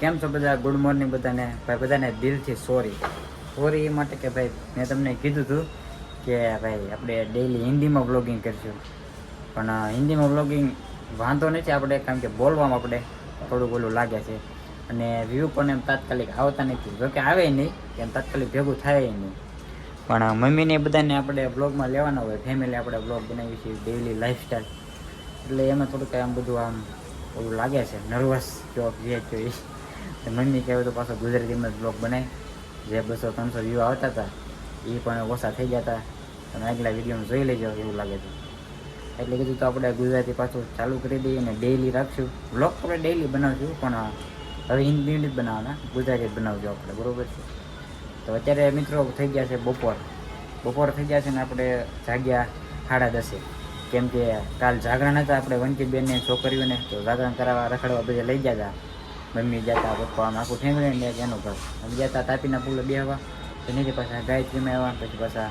કેમ છો બધા? ગુડ મોર્નિંગ બધાને. ભાઈ, બધાને દિલથી સોરી સોરી એ માટે કે ભાઈ, મેં તમને કીધું હતું કે ભાઈ, આપણે ડેઈલી હિન્દીમાં બ્લોગિંગ કરીશું. પણ હિન્દીમાં બ્લોગિંગ વાંધો નથી આપણે, કારણ કે બોલવામાં આપણે થોડુંક ઓલું લાગે છે. અને વ્યૂ પણ એમ તાત્કાલિક આવતા નથી. જોકે આવે નહીં એમ તાત્કાલિક ભેગું થાય નહીં. પણ મમ્મીને બધાને આપણે બ્લોગમાં લેવાના હોય. ફેમિલી આપણે બ્લોગ બનાવીએ છીએ ડેઈલી લાઈફસ્ટાઈલ એટલે એમાં થોડુંક આમ બધું આમ ઓલું લાગે છે નર્વસ જોબ જે જોઈએ મમ્મી કહેવું તો પાછો ગુજરાતીમાં જ બ્લોગ બનાવી જે બસો ત્રણસો વ્યૂ આવતા હતા એ પણ ઓછા થઈ ગયા હતા. તમે આગલા વિડીયોમાં જોઈ લેજો એવું લાગે છે. એટલે કીધું તો આપણે ગુજરાતી પાછું ચાલુ કરી દઈએ અને ડેઈલી રાખશું. બ્લોગ આપણે ડેઈલી બનાવશું, પણ હવે હિન્દી જ બનાવવાના, ગુજરાતી જ બનાવજો આપણે, બરાબર છે? તો અત્યારે મિત્રો થઈ ગયા છે બપોર. બપોર થઈ ગયા છે ને આપણે જાગ્યા સાડા દસે. કેમ કે કાલ જાગરણ હતા, આપણે વંકીબેનને છોકરીઓને તો જાગરણ કરાવવા રખડવા બધે લઈ ગયા હતા. મમ્મી જતા પપ્પા આખું ફેમિલી ને એક એનું ઘર. અમે જતા તાપીના પુલે બેહવા. તો નીચે પાછા ગાયત્રીમાં આવ્યા પછી પાછા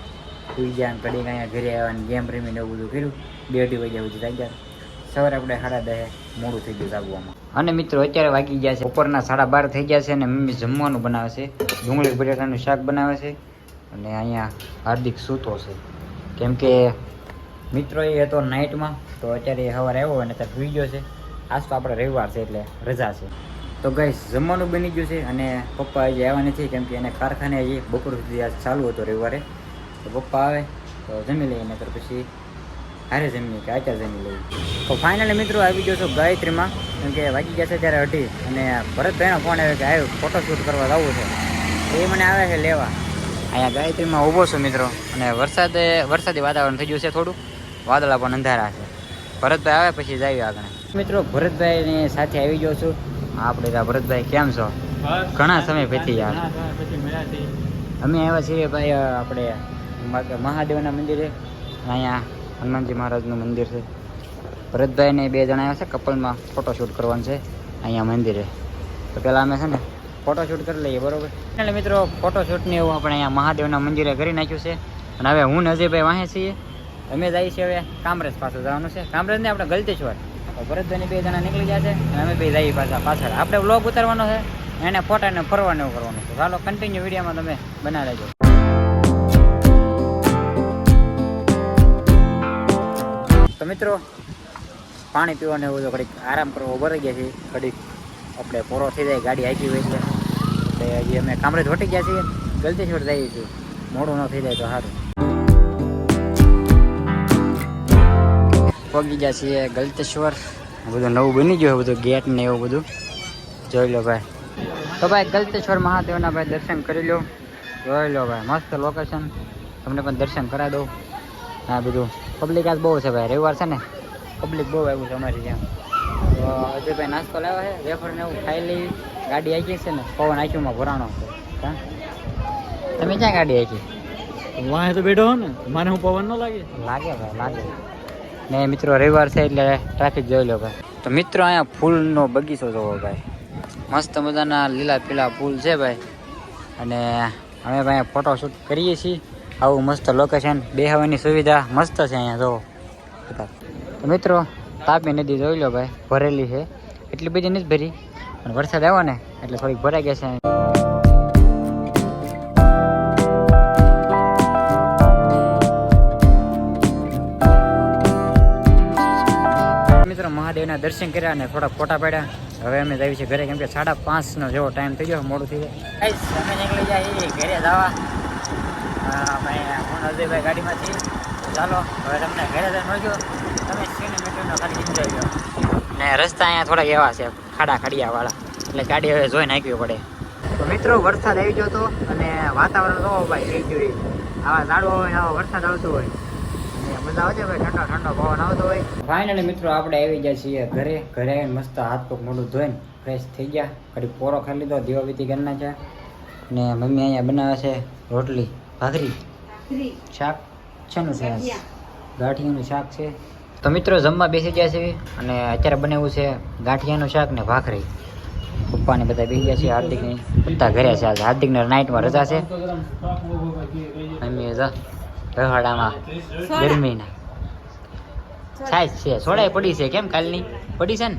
સુઈ ગયા કડી અહીંયા ઘરે આવ્યા ને ગેમ રમીને એવું બધું કર્યું. બે અઢી વાગ્યા સુધી થઈ ગયા સવારે આપણે સાડા દહે મોડું થઈ ગયું જાગવામાં અને મિત્રો અત્યારે વાગી ગયા છે. બપોરના સાડા બાર થઈ ગયા છે અને મમ્મી જમવાનું બનાવે છે. ડુંગળી બટાટાનું શાક બનાવે છે. અને અહીંયા હાર્દિક સૂતો છે. કેમ કે મિત્રો એ હતો નાઇટમાં તો અત્યારે સવારે આવ્યો અને ત્યાં સુઈ ગયો છે. આજ તો આપણે રવિવાર છે એટલે રજા છે. તો ગઈ જમવાનું બની ગયું છે અને પપ્પા હજી આવ્યા નથી, કેમ કે એને કારખાને હજી બપોર સુધી આજ ચાલુ હતો રવિવારે. તો પપ્પા આવે, તો જમી લઈએ, નહીતર પછી હારે જમીએ કે આચાર જમી લઈએ. તો ફાઇનલી મિત્રો આવી ગયો છું ગાયત્રીમાં, કેમ કે વાગી ગયા છે ત્યારે અઢી અને ભરતભાઈનો ફોન આવ્યો કે આવ્યો ફોટોશૂટ કરવા જવું છે. એ મને આવે છે લેવા. અહીંયા ગાયત્રીમાં ઊભો છું મિત્રો અને વરસાદે, વરસાદી વાતાવરણ થઈ ગયું છે થોડું. વાદળા પણ અંધારા છે. ભરતભાઈ આવે, પછી જઈએ આગળ. મિત્રો, ભરતભાઈની સાથે આવી ગયો છું. આપણે ત્યાં ભરતભાઈ કેમ છો? ઘણા સમય પછી યાર. અમે આવ્યા છીએ ભાઈ આપણે મહાદેવના મંદિરે. અહીંયા હનુમાનજી મહારાજનું મંદિર છે. ભરતભાઈ ને બે જણા આવ્યા છે કપલમાં ફોટોશૂટ કરવાનું છે અહીંયા મંદિરે. તો પહેલાં અમે છે ને ફોટોશૂટ કરી લઈએ બરોબર? એટલે મિત્રો ફોટોશૂટને એવું આપણે અહીંયા મહાદેવના મંદિરે કરી નાખ્યું છે. અને હવે હું નજીભાઈ વાંહે છીએ. અમે જઈએ છીએ હવે કામરેજ પાસે જવાનું છે. કામરેજ ને આપણે ગલતેશ્વર. તો બે જણા નીકળી ગયા છે અને અમે બે જઈએ પાછા પાછળ. આપણે વ્લોગ ઉતારવાનો છે એને ફોટા ને ફરવાનું એવું કરવાનું છે. ચાલો કન્ટિન્યુ વિડીયોમાં તમે બના લેજો તો મિત્રો, પાણી પીવાને એવું તો ઘડીક આરામ કરવો ભરાઈ ગયા છે ઘડીક આપણે પૂરો થઈ જાય, ગાડી આખી હોય એટલે એટલે હજી અમે કામરેજ વટી ગયા છીએ. ગલતેશ્વર જઈએ છીએ. મોડું ન થઈ જાય તો સારું. પગી ગયા છીએ ગલતેશ્વર. બધું નવું બની ગયું બધું ગેટ ને એવું બધું. જોઈ લો ભાઈ. તો ભાઈ ગલતેશ્વર મહાદેવના ભાઈ દર્શન કરી લો. જોઈ લો ભાઈ મસ્ત લોકેશન તમને પણ દર્શન કરાવી દઉં. હા બધું પબ્લિક આજ બહુ છે ભાઈ રવિવાર છે ને. પબ્લિક બહુ આવ્યું છે અમારી ત્યાં. તો અજયભાઈ નાસ્તો લાવ્યો છે વેફર ને એવું ખાઈ લઈ ગાડી આખી છે ને પવન આખીમાં ભરાણો. તમે ક્યાં ગાડી આવી વાહે તો બેઠો હો ને મને હું પવન ન લાગે. લાગે ભાઈ લાગે. ને મિત્રો રવિવાર છે એટલે ટ્રાફિક જોઈ લો ભાઈ. તો મિત્રો અહીંયા ફૂલનો બગીચો જોવો ભાઈ. મસ્ત મજાના લીલા પીલા ફૂલ છે ભાઈ. અને અમે ભાઈ ફોટોશૂટ કરીએ છીએ. આવું મસ્ત લોકેશન બેહવાની સુવિધા મસ્ત છે અહીંયા, જોવો. તો મિત્રો, તાપી નદી જોઈ લો ભાઈ, ભરેલી છે. એટલી બધી નથી ભરી, પણ વરસાદ આવ્યો ને, એટલે થોડીક ભરાઈ ગયા છે મિત્રો, મહાદેવના દર્શન કર્યા અને થોડા ફોટા પાડ્યા. હવે અમે જઈએ છીએ ઘરે, કેમ કે સાડા પાંચનો જેવો ટાઈમ થઈ ગયો, મોડું થઈ જાય અમે નીકળી જાય ઘરે જવા. ભાઈ હું અજયભાઈ ગાડીમાં છીએ ચાલો, હવે તમને ઘરે જઈને મળજો તમે સિનેમેટિકનો ખાલી એન્જોય કરો. ને રસ્તા અહીંયા થોડાક એવા છે, ખાડા ખાડિયા વાળા એટલે ગાડી હવે જોઈ નાખવી પડે. તો મિત્રો, વરસાદ આવી ગયો હતો અને વાતાવરણ જોવો ભાઈ થઈ ગયું આવા ઝાડવા હોય, આવા વરસાદ આવતો હોય. મજા છે ઠંડો ઠંડો પવન આવતો હોય. ફાઇનલી મિત્રો આપણે આવી ગયા છીએ ઘરે. ઘરે આવીને મસ્ત હાથ પગ મોઢું ધોઈને ફ્રેશ થઈ ગયા. ઘડી પોરો ખાઈ લીધો દીવાબત્તી કરી નાખ્યા ને મમ્મી અહીંયા બનાવે છે રોટલી ભાખરી. શાક. છે? આજ? ગાંઠિયાનું શાક છે. તો મિત્રો જમવા બેસી ગયા છે અને અત્યારે બનાવ્યું છે ગાંઠિયાનું શાક ને ભાખરી. પપ્પાને બધા બેસી ગયા છે હાર્દિકની. બધા ઘરે છે આજે. હાર્દિકને નાઇટમાં રજા છે. મમ્મી જા. રહાડામાં. ગરમીના. સાઈઝ છે સોડાઈ પડી છે કેમ કાલની? પડી છે ને?